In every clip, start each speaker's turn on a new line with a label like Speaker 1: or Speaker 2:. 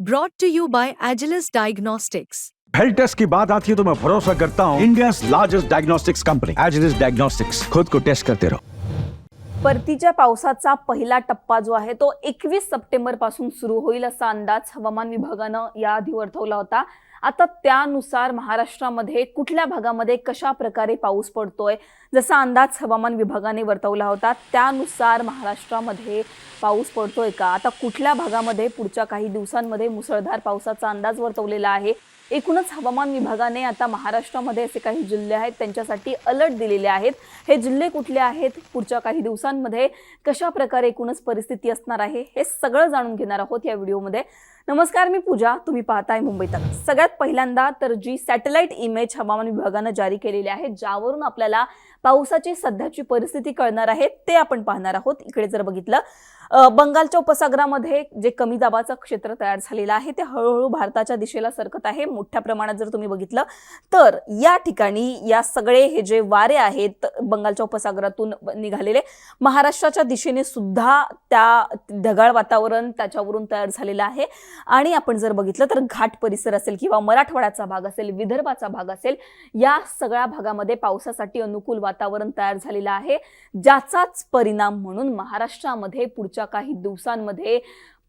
Speaker 1: brought to you by Agilus Diagnostics.
Speaker 2: Health test की बात आती है तो मैं भरोसा करता हूँ India largest diagnostics company Agilus diagnostics खुद को टेस्ट करते रहो
Speaker 3: परतीच्या पावसाचा पहिला टप्पा जो आहे तो एकवीस सप्टेंबरपासून सुरू होईल असा अंदाज हवामान विभागानं याआधी वर्तवला होता. आता त्यानुसार महाराष्ट्रामध्ये कुठल्या भागामध्ये कशा प्रकारे पाऊस पडतोय जसा अंदाज हवामान विभागाने वर्तवला होता त्यानुसार महाराष्ट्रामध्ये पाऊस पडतोय का? आता कुठल्या भागामध्ये पुढच्या काही दिवसांमध्ये मुसळधार पावसाचा अंदाज वर्तवलेला आहे? एकूणच हवामान विभागाने आता महाराष्ट्रामध्ये असे काही जिल्हे आहेत त्यांच्यासाठी अलर्ट दिलेले आहेत. हे जिल्हे कुठले आहेत पुढच्या काही दिवसांमध्ये कशा प्रकारे एकूणच परिस्थिती असणार आहे हे सगळं जाणून घेणार आहोत या व्हिडिओमध्ये. नमस्कार मी पूजा. तुम्ही पाहताय मुंबई तक. सगळ्यात पहिल्यांदा तर जी सॅटेलाइट इमेज हवामान विभागानं जारी केलेली आहे ज्यावरून आपल्याला पावसाची सध्याची परिस्थिती कळणार आहे ते आपण पाहणार आहोत. इकडे जर बघितलं बंगालच्या उपसागरामध्ये जे कमी दाबाचं क्षेत्र तयार झालेलं आहे ते हळूहळू भारताच्या दिशेला सरकत आहे. मोठ्या प्रमाणात जर तुम्ही बघितलं तर या ठिकाणी या सगळे हे जे वारे आहेत बंगालच्या उपसागरातून निघालेले महाराष्ट्राच्या दिशेने सुद्धा त्या ढगाळ वातावरण त्याच्यावरून तयार झालेलं आहे. आणि आपण जर बघितलं तर घाट परिसर असेल किंवा मराठवाड्याचा भाग असेल विदर्भाचा भाग असेल या सगळ्या भागामध्ये पावसासाठी अनुकूल वातावरण तयार झालेलं आहे ज्याचाच परिणाम म्हणून महाराष्ट्रामध्ये पुढच्या काही दिवसांमध्ये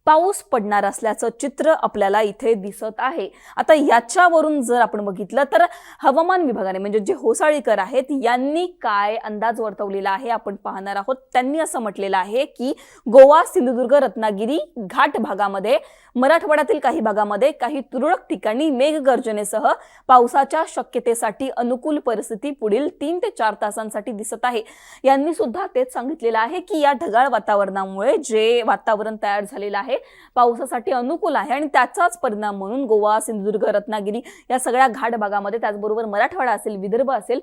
Speaker 3: पाऊस पडणार असल्याचं चित्र आपल्याला इथे दिसत आहे. आता याच्यावरून जर आपण बघितलं तर हवामान विभागाने म्हणजे जे होसाळीकर आहेत यांनी काय अंदाज वर्तवलेला आहे आपण पाहणार आहोत. त्यांनी असं म्हटलेलं आहे की गोवा सिंधुदुर्ग रत्नागिरी घाट भागामध्ये मराठवाड्यातील काही भागामध्ये काही तुरळक ठिकाणी मेघगर्जनेसह पावसाच्या शक्यतेसाठी अनुकूल परिस्थिती पुढील तीन ते चार तासांसाठी दिसत आहे. यांनी सुद्धा तेच सांगितलेलं आहे की या ढगाळ वातावरणामुळे जे वातावरण तयार झालेलं आहे पावसासाठी अनुकूल आहे आणि त्याचाच परिणाम म्हणून गोवा सिंधुदुर्ग रत्नागिरी या सगळ्या घाट भागामध्ये त्याचबरोबर मराठवाडा असेल विदर्भ असेल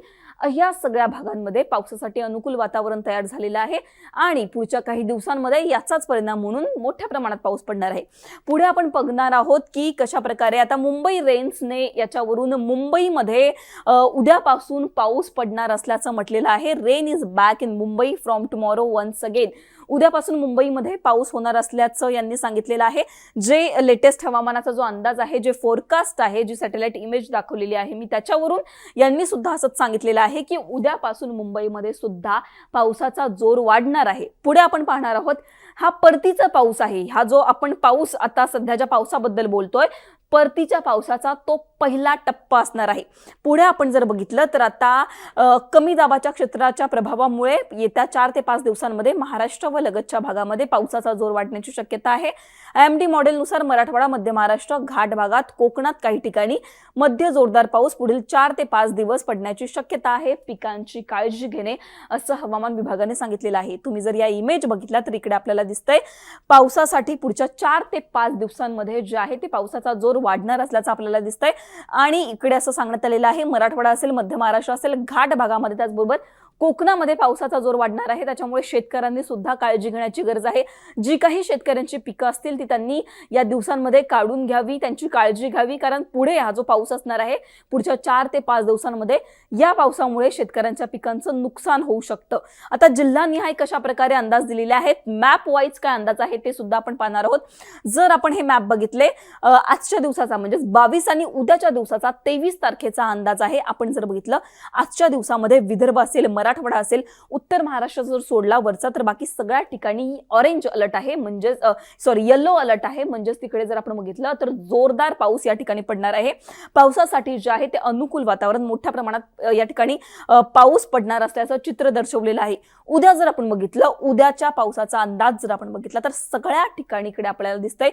Speaker 3: या सगळ्या भागांमध्ये पावसासाठी अनुकूल वातावरण तयार झालेलं आहे. आणि पुढच्या काही दिवसांमध्ये याचाच परिणाम म्हणून मोठ्या प्रमाणात पाऊस पडणार आहे. पुढे आपण बघणार आहोत की कशा प्रकारे आता मुंबई रेन्सने याच्यावरून मुंबईमध्ये उद्यापासून पाऊस पडणार असल्याचं म्हटलेलं आहे. Rain is back in Mumbai from tomorrow once again उद्यापासून मुंबईमध्ये पाऊस होणार असल्याचं यांनी सांगितलेलं आहे. जे लेटेस्ट हवामानाचा जो अंदाज आहे जे फोरकास्ट आहे जी सॅटेलाइट इमेज दाखवलेली आहे मी त्याच्यावरून यांनी सुद्धा असंच सांगितलेलं आहे की उद्यापासून मुंबईमध्ये सुद्धा पावसाचा जोर वाढणार आहे. पुढे आपण पाहणार आहोत हा परतीचा पाऊस आहे. हा जो आपण पाऊस आता सध्याच्या पावसाबद्दल बोलतोय परतीच्या पावसाचा तो पहिला टप्पा असणार आहे. पुढे आपण जर बघितलं तर आता कमी दाबाच्या क्षेत्राच्या प्रभावामुळे येत्या चार ते पाच दिवसांमध्ये महाराष्ट्र व लगतच्या भागामध्ये पावसाचा जोर वाढण्याची शक्यता आहे. एम डी मॉडेलनुसार मराठवाडा मध्य महाराष्ट्र घाट भागात कोकणात काही ठिकाणी मध्य जोरदार पाऊस पुढील चार ते पाच दिवस पडण्याची शक्यता आहे. पिकांची काळजी घेणे असं हवामान विभागाने सांगितलेलं आहे. तुम्ही जर या इमेज बघितला तर इकडे आपल्याला दिसतंय पावसासाठी पुढच्या चार ते पाच दिवसांमध्ये जे आहे ते पावसाचा जोर वाढणार असल्याचं आपल्याला दिसतंय. आणि इकडे असं सांगण्यात आलेलं आहे मराठवाडा असेल मध्य महाराष्ट्र असेल घाट भागामध्ये त्याचबरोबर कोकणामध्ये पावसाचा जोर वाढणार आहे. त्याच्यामुळे शेतकऱ्यांनी सुद्धा काळजी घेण्याची गरज आहे. जी काही शेतकऱ्यांची पिकं असतील ती त्यांनी या दिवसांमध्ये काढून घ्यावी त्यांची काळजी घ्यावी. कारण पुढे हा जो पाऊस असणार आहे पुढच्या चार ते पाच दिवसांमध्ये या पावसामुळे शेतकऱ्यांच्या पिकांचं नुकसान होऊ शकतं. आता जिल्हानिहाय कशा प्रकारे अंदाज दिलेले आहेत. मॅप वाईज काय अंदाज आहे ते सुद्धा आपण पाहणार आहोत. जर आपण हे मॅप बघितले आजच्या दिवसाचा म्हणजे बावीस आणि उद्याच्या दिवसाचा तेवीस तारखेचा अंदाज आहे. आपण जर बघितलं आजच्या दिवसामध्ये विदर्भ असेल मराठी मराठवाडा असेल उत्तर महाराष्ट्र जर सोडला वरचा तर बाकी सगळ्या ठिकाणी ऑरेंज अलर्ट आहे म्हणजेच सॉरी येल्लो अलर्ट आहे. म्हणजेच तिकडे जर आपण बघितलं तर जोरदार पाऊस या ठिकाणी पडणार आहे. पावसासाठी जे आहे ते अनुकूल वातावरण मोठ्या प्रमाणात या ठिकाणी पाऊस पडणार असल्याचं चित्र दर्शवलेलं आहे. उद्या जर आपण बघितलं उद्याच्या पावसाचा अंदाज जर आपण बघितला तर सगळ्या ठिकाणी इकडे आपल्याला दिसतंय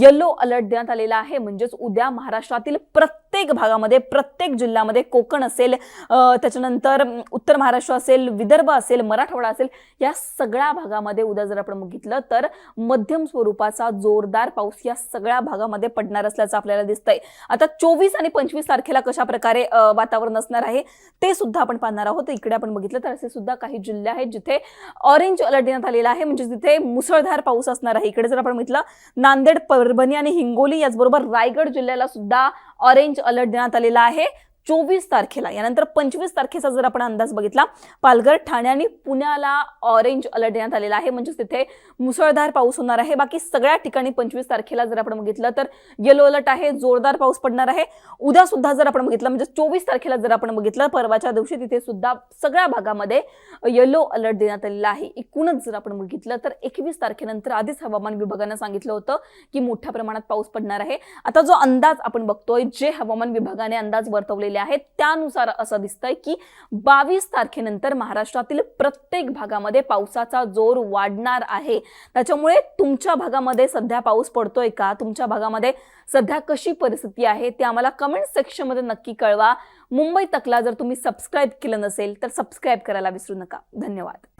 Speaker 3: येलो अलर्ट देण्यात आलेला आहे. म्हणजेच उद्या महाराष्ट्रातील प्रत्येक भागामध्ये प्रत्येक जिल्ह्यामध्ये कोकण असेल त्याच्यानंतर उत्तर महाराष्ट्र असेल विदर्भ असेल मराठवाडा असेल या सगळ्या भागामध्ये उद्या जर आपण बघितलं तर मध्यम स्वरूपाचा जोरदार पाऊस या सगळ्या भागामध्ये पडणार असल्याचं आपल्याला दिसतंय. आता चोवीस आणि पंचवीस तारखेला कशा प्रकारे वातावरण असणार आहे ते सुद्धा आपण पाहणार आहोत. इकडे आपण बघितलं तर असे सुद्धा काही जिल्हे आहेत जिथे ऑरेंज अलर्ट देण्यात आलेला आहे म्हणजे जिथे मुसळधार पाऊस असणार आहे. इकडे जर आपण बघितलं नांदेड परभणी आणि हिंगोली याचबरोबर रायगड जिल्ह्याला सुद्धा ऑरेंज अलर्ट देण्यात आलेला आहे. चोवीस तारखेला यानंतर पंचवीस तारखेचा जर आपण अंदाज बघितला पालघर ठाणे आणि पुण्याला ऑरेंज अलर्ट देण्यात आलेला आहे. म्हणजेच तिथे मुसळधार पाऊस होणार आहे. बाकी सगळ्या ठिकाणी पंचवीस तारखेला जर आपण बघितलं तर येलो अलर्ट आहे जोरदार पाऊस पडणार आहे. उद्या सुद्धा जर आपण बघितलं म्हणजे चोवीस तारखेला जर आपण बघितलं परवाच्या दिवशी तिथे सुद्धा सगळ्या भागामध्ये येलो अलर्ट देण्यात आलेला आहे. एकूणच जर आपण बघितलं तर एकवीस तारखेनंतर आधीच हवामान विभागानं सांगितलं होतं की मोठ्या प्रमाणात पाऊस पडणार आहे. आता जो अंदाज आपण बघतोय जे हवामान विभागाने अंदाज वर्तवलेले आहेत. त्यानुसार असं दिसतंय की बावीस तारखेनंतर महाराष्ट्रातील प्रत्येक भागामध्ये पावसाचा जोर वाढणार आहे. त्याच्यामुळे तुमच्या भागामध्ये सध्या पाऊस पडतोय का? तुमच्या भागामध्ये सध्या कशी परिस्थिती आहे? ते आम्हाला कमेंट सेक्शनमध्ये नक्की कळवा. मुंबई तकला जर तुम्ही सबस्क्राईब केलं नसेल तर सबस्क्राईब करायला विसरू नका. धन्यवाद.